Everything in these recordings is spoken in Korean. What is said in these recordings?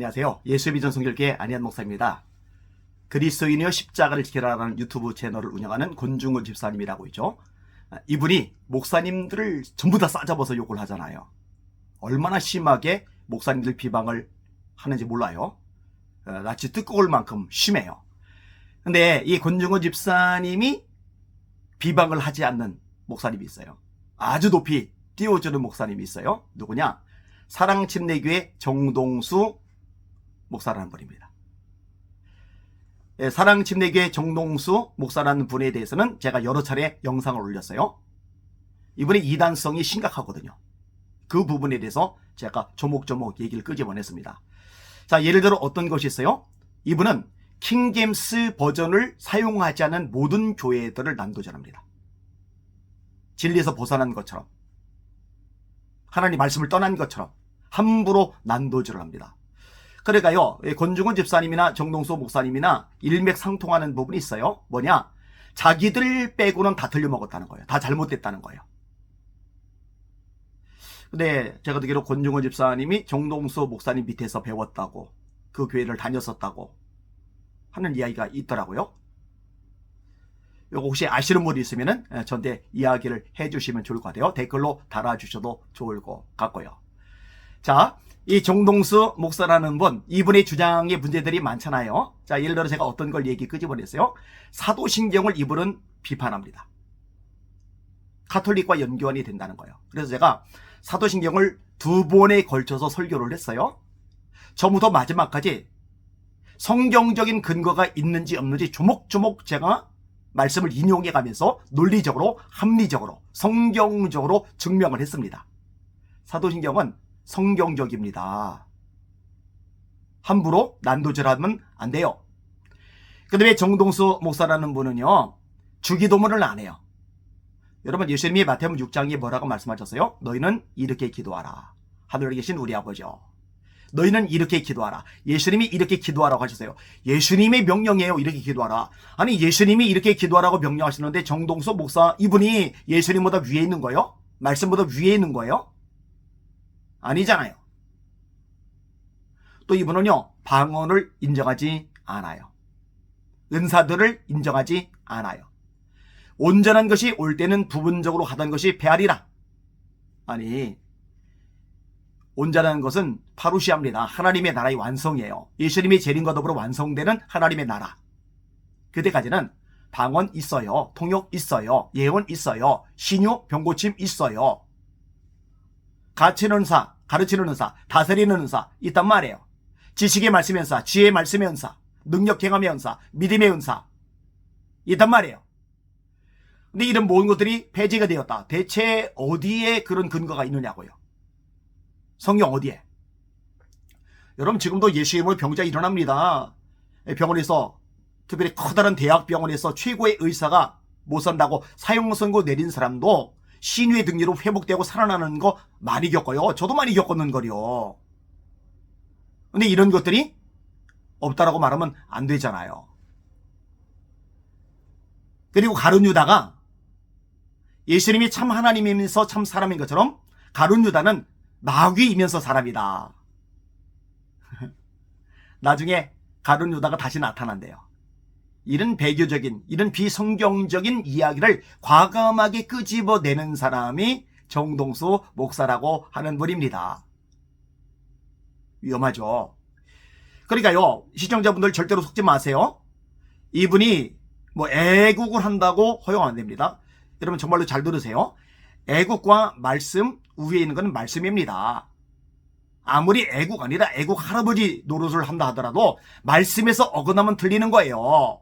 안녕하세요. 예수의 비전 성결교회 안희한 목사입니다. 그리스도인이여 십자가를 지키라라는 유튜브 채널을 운영하는 권중훈 집사님이라고 있죠. 아, 이분이 목사님들을 전부 다 싸잡아서 욕을 하잖아요. 얼마나 심하게 목사님들 비방을 하는지 몰라요. 어, 낯이 뜨거울 만큼 심해요. 근데 이 권중훈 집사님이 비방을 하지 않는 목사님이 있어요. 아주 높이 띄워주는 목사님이 있어요. 누구냐? 사랑침례교회 정동수 목사라는 분입니다. 예, 사랑 침례교회 정동수 목사라는 분에 대해서는 제가 여러 차례 영상을 올렸어요. 이분의 이단성이 심각하거든요. 그 부분에 대해서 제가 조목조목 얘기를 끄집어냈습니다. 자, 예를 들어 어떤 것이 있어요? 이분은 킹제임스 버전을 사용하지 않은 모든 교회들을 난도전합니다. 진리에서 벗어난 것처럼 하나님 말씀을 떠난 것처럼 함부로 난도질을 합니다. 그러니까요, 권중훈 집사님이나 정동수 목사님이나 일맥상통하는 부분이 있어요. 뭐냐? 자기들 빼고는 다 틀려먹었다는 거예요. 다 잘못됐다는 거예요. 근데 제가 듣기로 권중훈 집사님이 정동수 목사님 밑에서 배웠다고 그 교회를 다녔었다고 하는 이야기가 있더라고요. 요거 혹시 아시는 분이 있으면은 저한테 이야기를 해주시면 좋을 것 같아요. 댓글로 달아주셔도 좋을 것 같고요. 자, 이 정동수 목사라는 분, 이분의 주장의 문제들이 많잖아요. 자, 예를 들어 제가 어떤 걸 얘기 끄집어냈어요. 사도신경을 이분은 비판합니다. 카톨릭과 연교환이 된다는 거예요. 그래서 제가 사도신경을 두 번에 걸쳐서 설교를 했어요. 처음부터 마지막까지 성경적인 근거가 있는지 없는지 조목조목 제가 말씀을 인용해 가면서 논리적으로, 합리적으로, 성경적으로 증명을 했습니다. 사도신경은 성경적입니다. 함부로 난도질하면 안 돼요. 근데 왜 정동수 목사라는 분은요, 주기도문을 안 해요. 여러분, 예수님이 마태복음 6장에 뭐라고 말씀하셨어요? 너희는 이렇게 기도하라. 하늘에 계신 우리 아버지요. 너희는 이렇게 기도하라. 예수님이 이렇게 기도하라고 하셨어요. 예수님의 명령이에요. 이렇게 기도하라. 아니, 예수님이 이렇게 기도하라고 명령하시는데 정동수 목사 이분이 예수님보다 위에 있는 거예요? 말씀보다 위에 있는 거예요? 아니잖아요. 또 이분은요, 방언을 인정하지 않아요. 은사들을 인정하지 않아요. 온전한 것이 올 때는 부분적으로 하던 것이 배알이라. 아니, 온전한 것은 파루시아입니다. 하나님의 나라의 완성이에요. 예수님이 재림과 더불어 완성되는 하나님의 나라. 그때까지는 방언 있어요. 통역 있어요. 예언 있어요. 신유, 병고침 있어요. 가르치는 은사, 가르치는 은사, 다스리는 은사 있단 말이에요. 지식의 말씀의 은사, 지혜의 말씀의 은사, 능력 경험의 은사, 믿음의 은사 있단 말이에요. 근데 이런 모든 것들이 폐지가 되었다. 대체 어디에 그런 근거가 있느냐고요. 성경 어디에? 여러분 지금도 예수 이름으로 병자 일어납니다. 병원에서 특별히 커다란 대학병원에서 최고의 의사가 못 산다고 사형 선고 내린 사람도 신유의 등리로 회복되고 살아나는 거 많이 겪어요. 저도 많이 겪었는 거요. 근데 이런 것들이 없다라고 말하면 안 되잖아요. 그리고 가룟 유다가 예수님이 참 하나님이면서 참 사람인 것처럼 가룟 유다는 마귀이면서 사람이다. 나중에 가룟 유다가 다시 나타난대요. 이런 배교적인, 이런 비성경적인 이야기를 과감하게 끄집어내는 사람이 정동수 목사라고 하는 분입니다. 위험하죠. 그러니까요, 시청자분들 절대로 속지 마세요. 이분이 뭐 애국을 한다고 허용 안 됩니다. 여러분 정말로 잘 들으세요. 애국과 말씀 위에 있는 것은 말씀입니다. 아무리 애국 아니라 애국 할아버지 노릇을 한다 하더라도 말씀에서 어긋나면 틀리는 거예요.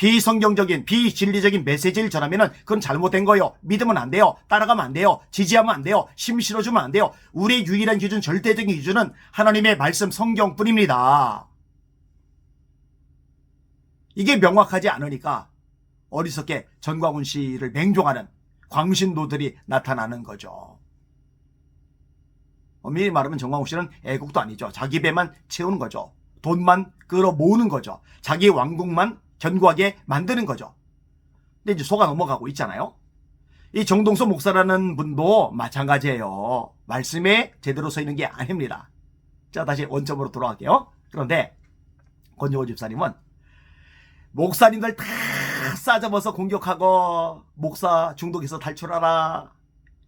비성경적인 비진리적인 메시지를 전하면 그건 잘못된 거예요. 믿으면 안 돼요. 따라가면 안 돼요. 지지하면 안 돼요. 힘 실어주면 안 돼요. 우리의 유일한 기준, 절대적인 기준은 하나님의 말씀 성경뿐입니다. 이게 명확하지 않으니까 어리석게 전광훈 씨를 맹종하는 광신도들이 나타나는 거죠. 엄밀히 말하면 정광훈 씨는 애국도 아니죠. 자기 배만 채우는 거죠. 돈만 끌어 모으는 거죠. 자기 왕국만 견고하게 만드는 거죠. 근데 이제 속아 넘어가고 있잖아요. 이 정동수 목사라는 분도 마찬가지예요. 말씀에 제대로 서 있는 게 아닙니다. 자, 다시 원점으로 돌아갈게요. 그런데 권정호 집사님은 목사님들 다 싸잡아서 공격하고 목사 중독에서 탈출하라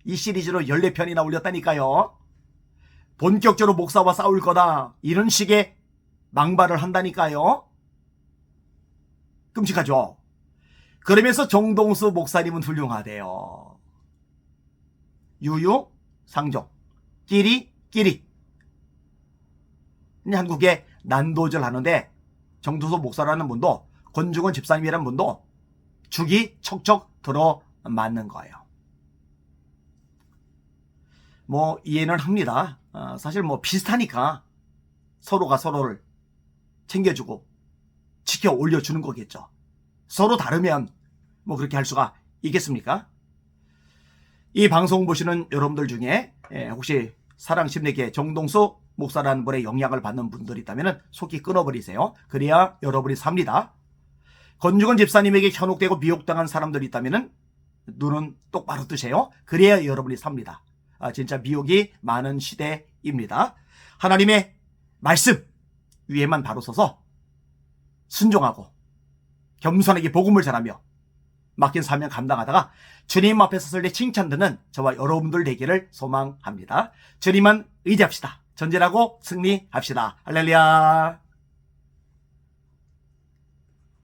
이 시리즈로 14편이나 올렸다니까요. 본격적으로 목사와 싸울 거다 이런 식의 망발을 한다니까요. 끔찍하죠. 그러면서 정동수 목사님은 훌륭하대요. 유유 상종 끼리 끼리 한국에 난도질 하는데 정두수 목사라는 분도 권중원 집사님이라는 분도 죽이 척척 들어 맞는 거예요. 뭐 이해는 합니다. 어, 사실 뭐 비슷하니까 서로가 서로를 챙겨주고 지켜 올려주는 거겠죠. 서로 다르면 뭐 그렇게 할 수가 있겠습니까? 이 방송 보시는 여러분들 중에 예, 혹시 사랑 심리계 정동수 목사라는 분의 영향을 받는 분들이 있다면 속이 끊어버리세요. 그래야 여러분이 삽니다. 권중원 집사님에게 현혹되고 미혹당한 사람들이 있다면 눈은 똑바로 뜨세요. 그래야 여러분이 삽니다. 아, 진짜 미혹이 많은 시대입니다. 하나님의 말씀 위에만 바로 서서 순종하고 겸손하게 복음을 전하며 맡긴 사명 감당하다가 주님 앞에 섰을 때 칭찬 듣는 저와 여러분들 되기를 소망합니다. 주님만 의지합시다. 전진하고 승리합시다. 할렐루야.